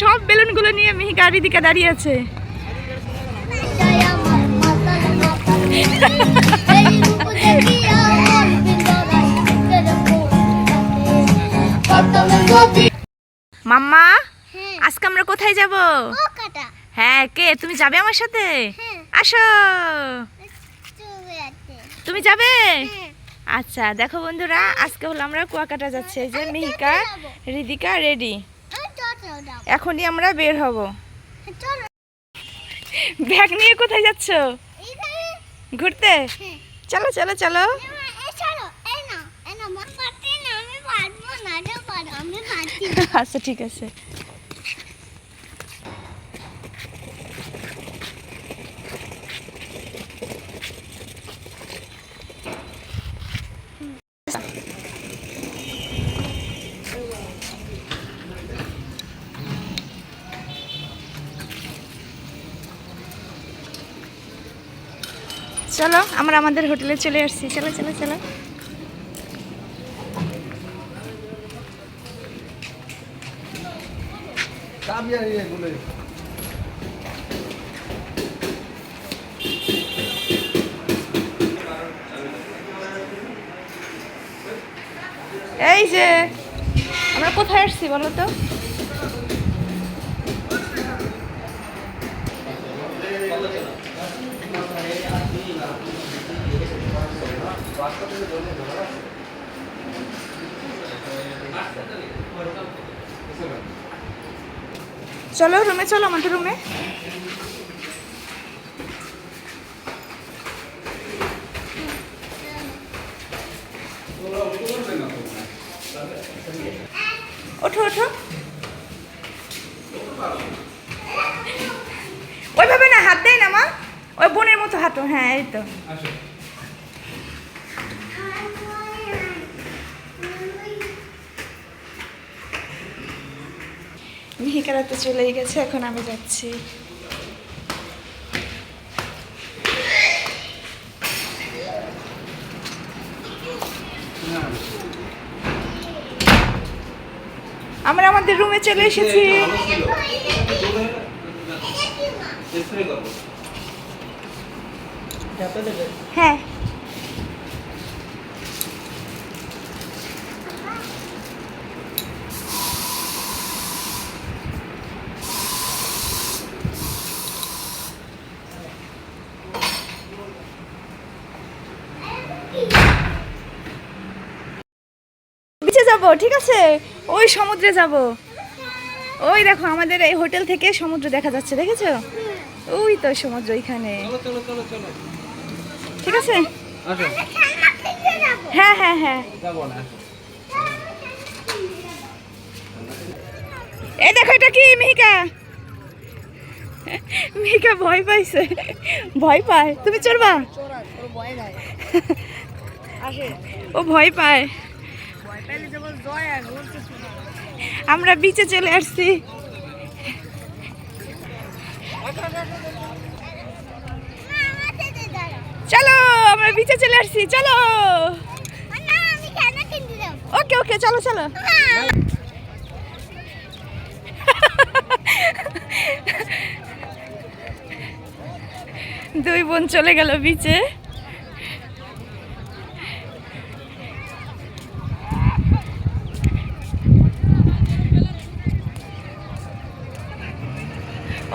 সব বেলুনগুলো নিয়ে মিহিকা আর রিদিকা দাঁড়িয়ে আছে। মাম্মা, আজকে আমরা কোথায় যাব? হ্যাঁ কে? তুমি যাবে আমার সাথে। আসো। তুমি যাবে? আচ্ছা দেখো বন্ধুরা, আজকে হলো আমরা কুয়াকাটা যাচ্ছি। যে মিহিকা, রিদিকা, রেডি। এখনই আমরা বের হব। ব্যাগ নিয়ে কোথায় যাচ্ছ? ঘুরতে? চলো চলো চলো। আচ্ছা ঠিক আছে। চলো, আমরা আমাদের হোটেলে চলে আসছি। চলো চলো চলো। এই যে, আমরা কোথায় আসছি বলো তো? চলো, রুমে চলো, আমাদের রুমে। ওঠো ওঠো। ওইভাবে না, হাত দেয় না মা? ওই বোনের মতো হাঁটো হ্যাঁ এই তো। মিহিকারা তো চলেই গেছে এখন আমি যাচ্ছি। আমরা আমাদের রুমে চলে এসেছি। হ্যাঁ বিচে যাব ঠিক আছে? ওই সমুদ্রে যাব। ওই দেখো আমাদের এই হোটেল থেকে সমুদ্র দেখা যাচ্ছে দেখেছ? ওই তো সমুদ্র ওইখানে ঠিক আছে? হ্যাঁ হ্যাঁ হ্যাঁ। যাব এই দেখো এটা কি মিহিকা? মিহিকা ভয় পাইছে। ভয় পায়? তুমি চড়বা? ও ভয় পায়। আমরা বিচে চলে আসছি। চলো, আমরা বিচে চলে আসছি, চলো। ওকে ওকে চলো চলো। দুই বোন চলে গেল বিচে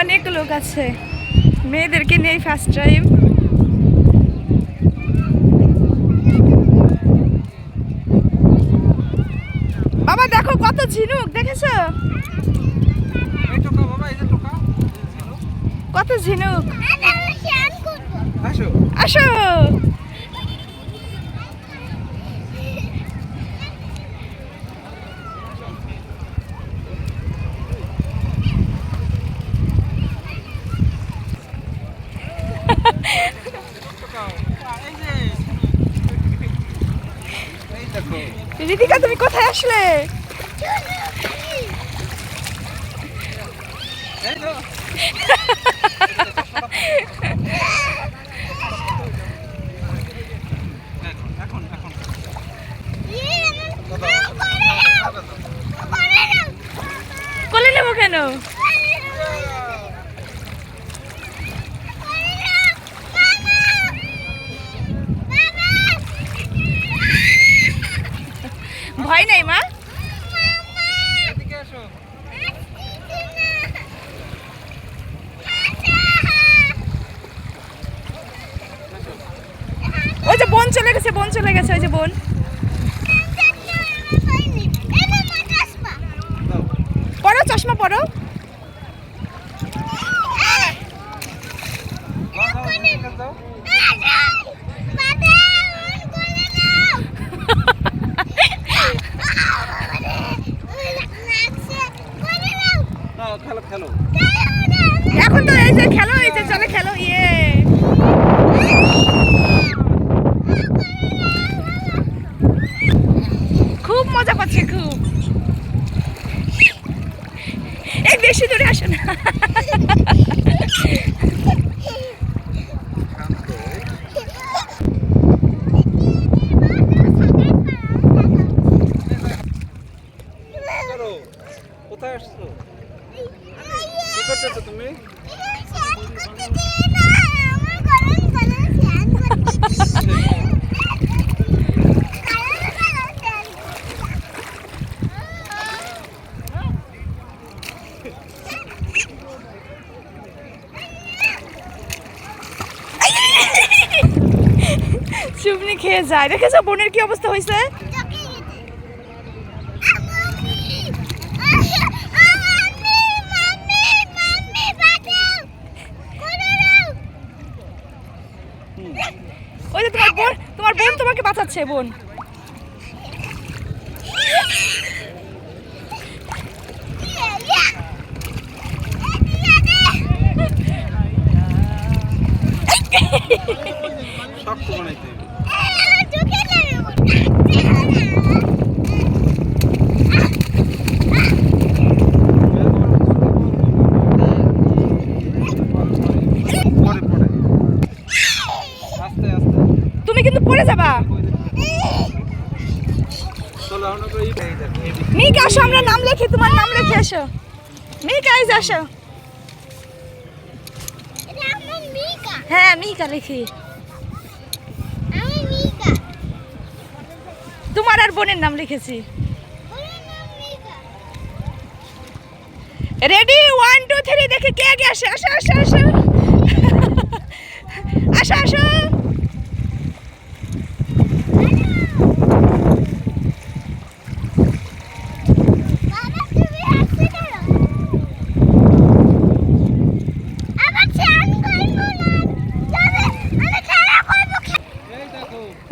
অনেক লোক আছে। মেয়েদেরকে নেই ফার্স্ট টাইম বাবা দেখো কত ঝিনুক দেখেছ? কত ঝিনুক? আসো আসো টোকা এই যে এই দেখো রিদিকা তুমি কোথায় আসলে? কোলে নেব কেন জন্য ভয় নেই মা এদিকে এসো ওই যে বোন চলে গেছে বোন চলে গেছে ওই যে বোন দাও পরো চশমা পরো দাও দাও এদিকে দাও দাও খেলো খেলো এখন তো এই যে খেলো এই যে চলে খেলো ইয়ে খুব মজা পাচ্ছে খুব এই বেশি দূরে আসে না করো কোথায় আসছো? কি করতেছো তুমি? চুমনি খেয়ে যায়। দেখেছ বোনের কি অবস্থা হয়েছে ওই যে তোমার বোন তোমার বোন তোমাকে বাঁচাচ্ছে বোন শক্ত বানাইতে হবে। পরে পরে আস্তে আস্তে তুমি কিন্তু পড়ে যাবা চলো এখন মিকা আসো আমরা নাম লিখি তোমার নাম লিখে আসো। মিকা আইজ আসো। হ্যাঁ মিকা লিখি। তোমার আর বোনের নাম লিখেছি। রেডি ওয়ান টু থ্রি দেখে কে আগে আসে। আসো আসো আসো। আসো আসো।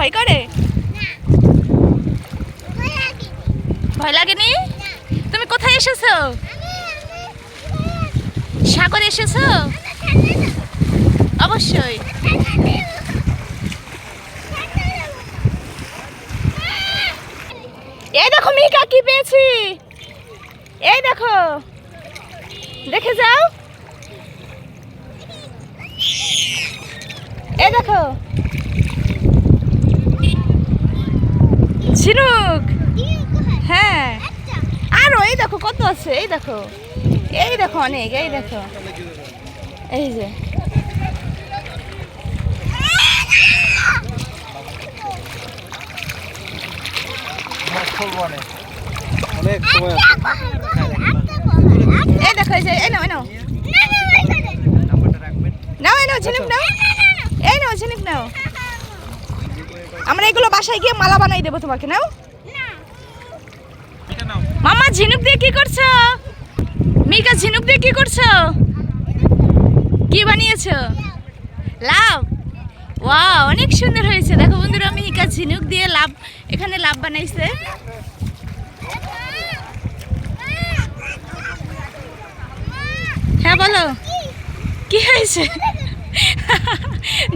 ভয় করে? ভয় লাগেনি? তুমি কোথায় এসেছ? সাগর এসেছ? অবশ্যই। এই দেখো, মিকা কি পেয়েছি? এই দেখো। দেখে যাও। এই দেখো। ঝিনুক। হ্যাঁ। আরও এই দেখো কত আছে এই দেখো। এই দেখো অনেক এই দেখো। এই যে। সময় আছে। এই দেখো এই যে এই নাও এই নাও। নাও এই নাও ঝিনুক নাও। এই নাও ঝিনুক নাও। আমরা এগুলো বাসায় গিয়ে মালা বানাই দেবো তোমাকে, নাও। মামা, ঝিনুক দিয়ে কি করছ? মিকা ঝিনুক দিয়ে কি করছ? কি বানিয়েছো? লাভ ওয়াও, অনেক সুন্দর হয়েছে। দেখো বন্ধুরা মিকা ঝিনুক দিয়ে লাভ এখানে লাভ বানাইছে। হ্যাঁ বলো। কি হয়েছে?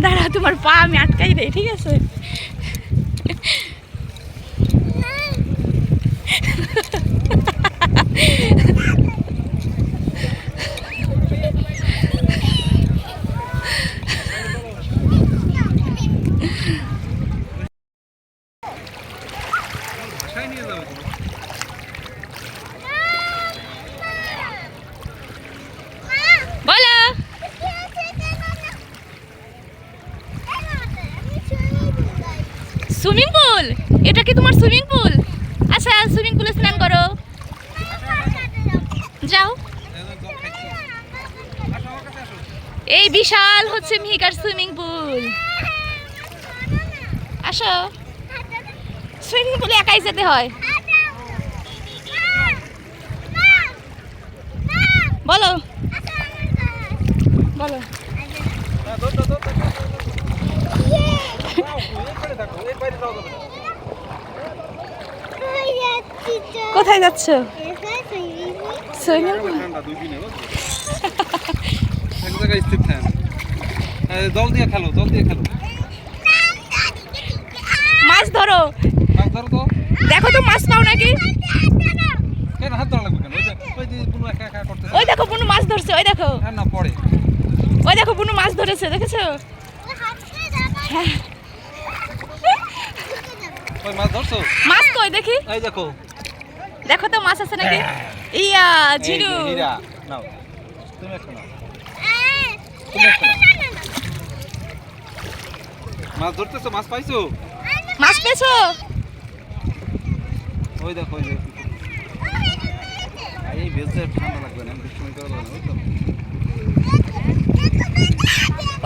দাঁড়া তোমার পা আমি আটকাই দেই, ঠিক আছে বাসায় নিয়ে যাবে তুমি বলো সুইমিং পুল? এটা কি তোমার সুইমিং পুল? আচ্ছা সুইমিং পুলে স্নান করো। যাও। এই বিশাল হচ্ছে মিহিকার সুইমিং পুল। আসো। সুইমিং পুলে একাই যেতে হয়। বলো। বলো। কোথায় যাচ্ছ? জল দিয়ে খেলো জল দিয়ে খেলো মাছ ধরো। মাছ ধরো তো দেখো তো মাছ পাও নাকি? কেন হাত ধরা লাগবে কেন ওই যে একা একা করতে ওই দেখো বুনু মাছ ধরছে ওই দেখো। হ্যাঁ না পড়ে ওই দেখো বুনু মাছ ধরেছে দেখেছ? হ্যাঁ। ওই মাছ ধরছো? মাছ কই দেখি। এই দেখো। দেখো তো মাছ আছে নাকি? ইয়া যে হীরা নাও। তুমি একটা নাও। তুমি একটা নাও। মাছ ধরতেছো মাছ পাইছো? মাছ পেয়েছ? ওই দেখো ওই এই ঠান্ডা লাগবে না দুষ্টুমি করে দেবো না বুঝছ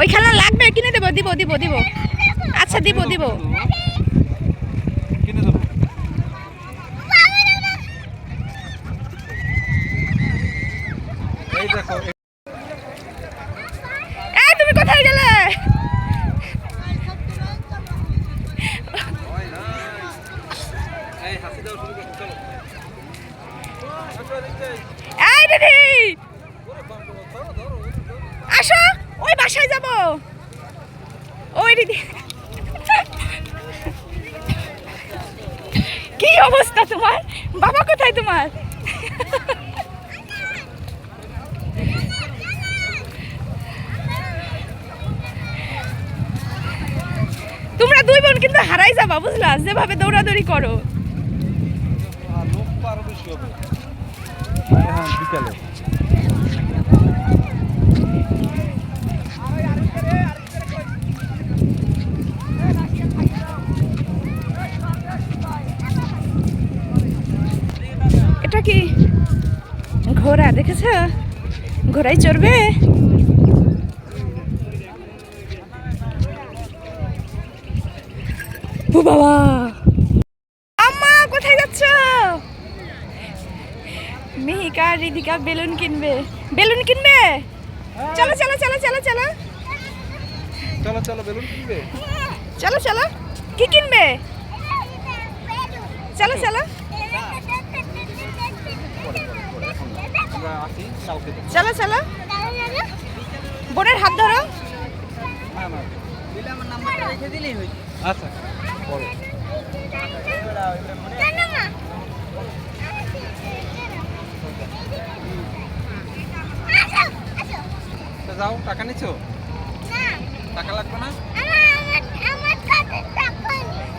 ওই খেলনা লাগবে কিনে দেবো দিব দিব দিব। আচ্ছা দিব দিব কিনে দেবো এই দেখো এই তুমি কোথায় গেলে এই হাসি দাও শুরু করো চলো আসো দেখতে এই দিদি। আসো, ওই বাসায় যাব। ওই দিদি। কি অবস্থা তোমার? বাবা কোথায় তোমার? তোমরা দুই বোন কিন্তু হারাই যাবা, বুঝলা? যেভাবে দৌড়াদৌড়ি করো আর লোক তো আরও বেশি হবে হ্যাঁ বিকালে এটা কি ঘোড়া? দেখেছ? ঘোড়ায় চড়বে ও বাবা আম্মা কোথায় যাচ্ছ মিহিকা বেলুন কিনবে বেলুন কিনবে চলো চলো চলো চলো চলো চলো চলো বেলুন কিনবে চলো চলো কি কিনবে চলো চলো। চলো চলো বোনের হাত ধরো। আচ্ছা বলো তো যাও টাকা নিছো? টাকা লাগবে না?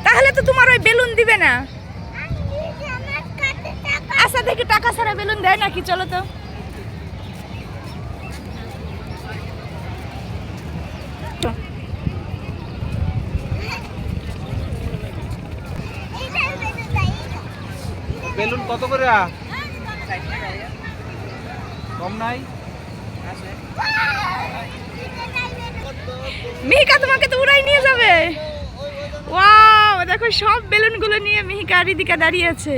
তাহলে তো তোমার ওই বেলুন দিবে না। আশা থেকে টাকা। ছাড়া বেলুন দেয় নাকি চলো তো। বেলুন কত করে? কম নাই? মিহিকা তোমাকে তো উড়াই নিয়ে যাবে। ওয়াও দেখো সব বেলুনগুলো নিয়ে মিহিকা আর রিদিকা দাঁড়িয়ে আছে।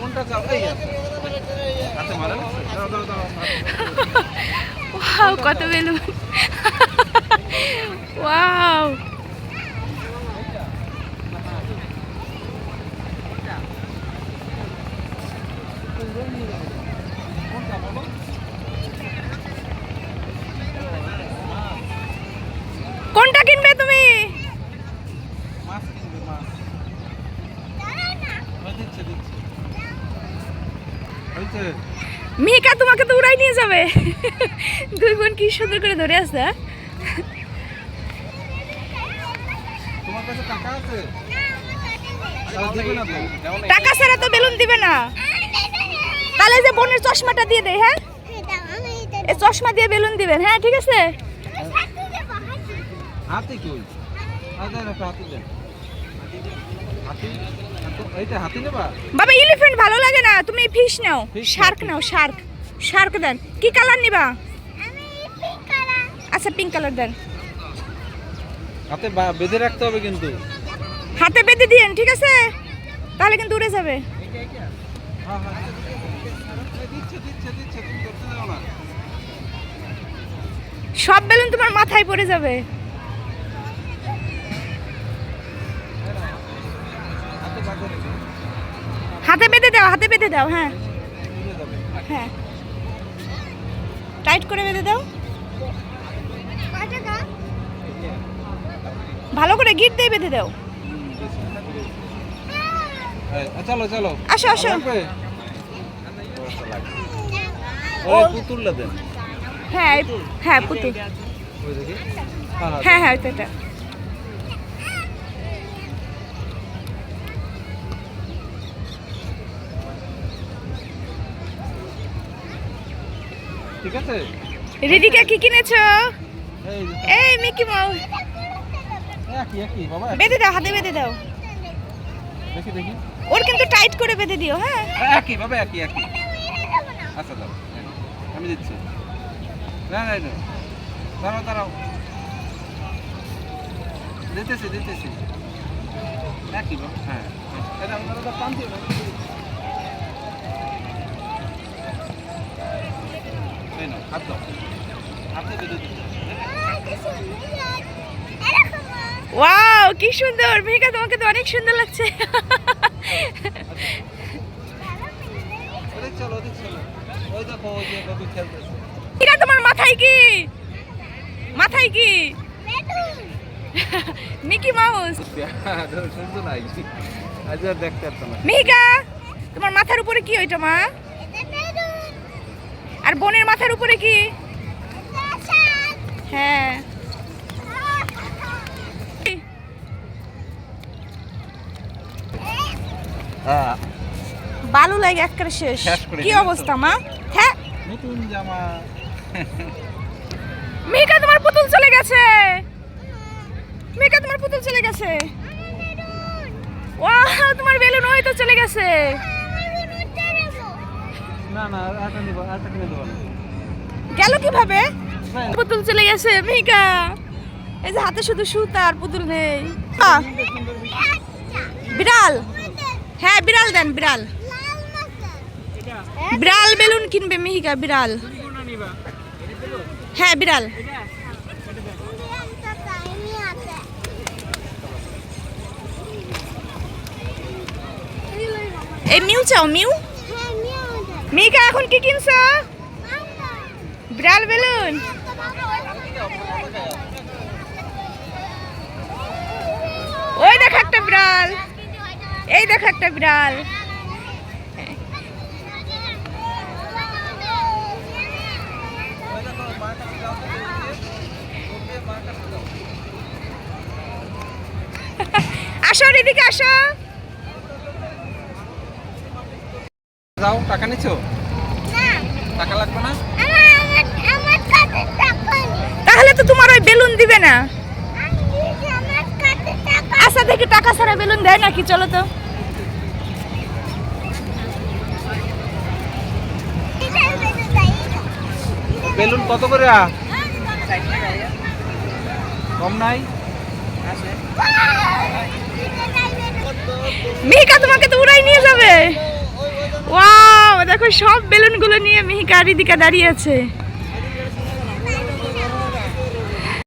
কত চাও এই আছে। হাতে মারে না দাঁড়াও দাঁড়াও দাঁড়াও ওয়াও কত বেলুন ওয়াও মাছ কিনবে মাছ ওই দিচ্ছে দিচ্ছে হয়েছে মিহিকা তোমাকে তো উড়াই দুই বোন কি সুন্দর করে ধরে আছে হ্যাঁ? টাকা আছে? টাকা ছাড়া তো বেলুন দিবে না। তাহলে যে বোনের চশমাটা দিয়ে দেয় হ্যাঁ? এই চশমা দিয়ে বেলুন দিবেন হ্যাঁ ঠিক আছে? বাবা এলিফ্যান্ট ভালো লাগে না। তুমি ফিশ নাও শার্ক নাও শার্ক শার্ক দেন। কি কালার নিবা? আচ্ছা পিঙ্ক কালার দেন। হাতে বা- বেঁধে রাখতে হবে কিন্তু। হাতে বেঁধে দিয়েন ঠিক আছে? তাহলে কিন্তু উড়ে যাবে। সব বেলুন তোমার মাথায় পড়ে যাবে। হাতে বাঁধে রেখে হাতে বেঁধে দাও হাতে বেঁধে দাও হ্যাঁ। হ্যাঁ। টাইট করে বেঁধে দাও। ভালো করে গিট দিয়ে বেঁধে দাও। আ, চলো চলো। আসো, আসো। লাগবে? ও- ওই হ্যাঁ হ্যাঁ পুতুল। হ্যাঁ হ্যাঁ। হ্যাঁ ঠিক আছে? রিদিকা কি কিনেছো? এই মিকি মাউস। বেঁধে দাও হাতে বেঁধে দাও। দেখি দেখি। ওর কিন্তু টাইট করে বেঁধে দিও হ্যাঁ? একই বাবা একই একই। আচ্ছা দাও আমি দিচ্ছি। না না না দাঁড়াও দাঁড়াও। দিতেছি দিতেছি। একই বাবা হ্যাঁ। এটা আমরা তো টান দিও হাত দাও। বেঁধে ওয়াও কি সুন্দর। মেঘা তোমাকে তো অনেক সুন্দর লাগছে। মেঘা তোমার মাথায় কি? মাথায় কি? Mickey Mouse. আজ আর দেখতে মেঘা তোমার মাথার উপরে কি ওইটা মা? আর বোনের মাথার উপরে কি? হ্যাঁ। হ্যাঁ। বালু লাগে একবারে শেষ। শেষ কি অবস্থা মা? হ্যাঁ। নতুন জামা। মেঘা তোমার পুতুল চলে গেছে। মেঘা তোমার পুতুল চলে গেছে। ওয়াও তোমার বেলুন ওই তো চলে গেছে। না না নিব কিনে দেবো। গেল কীভাবে? পুতুল চলে গেছে মেঘা। এই যে হাতে শুধু সুতা আর পুতুল নেই। বিড়াল। হ্যাঁ বিড়াল দেন বিড়াল। বিড়াল বেলুন কিনবে মিহিকা বিড়াল। হ্যাঁ বিড়াল। এই মিউ চাও মিউ? মিহিকা এখন কি কিনছো? বিড়াল বেলুন। ওই দেখো একটা বিড়াল। এই দেখো একটা বিড়াল। আসো এদিকে আসো। যাও টাকা নিছো? টাকা লাগবে না? তাহলে তো তোমার ওই বেলুন দিবে না? আশা থেকে টাকা। ছাড়া বেলুন দেয় নাকি চলো তো। বেলুন কত করে? কম নাই? মিহিকা তোমাকে তো উড়াই নিয়ে যাবে। ওয়াও দেখো সব বেলুনগুলো নিয়ে মিহিকা আর দাঁড়িয়ে আছে।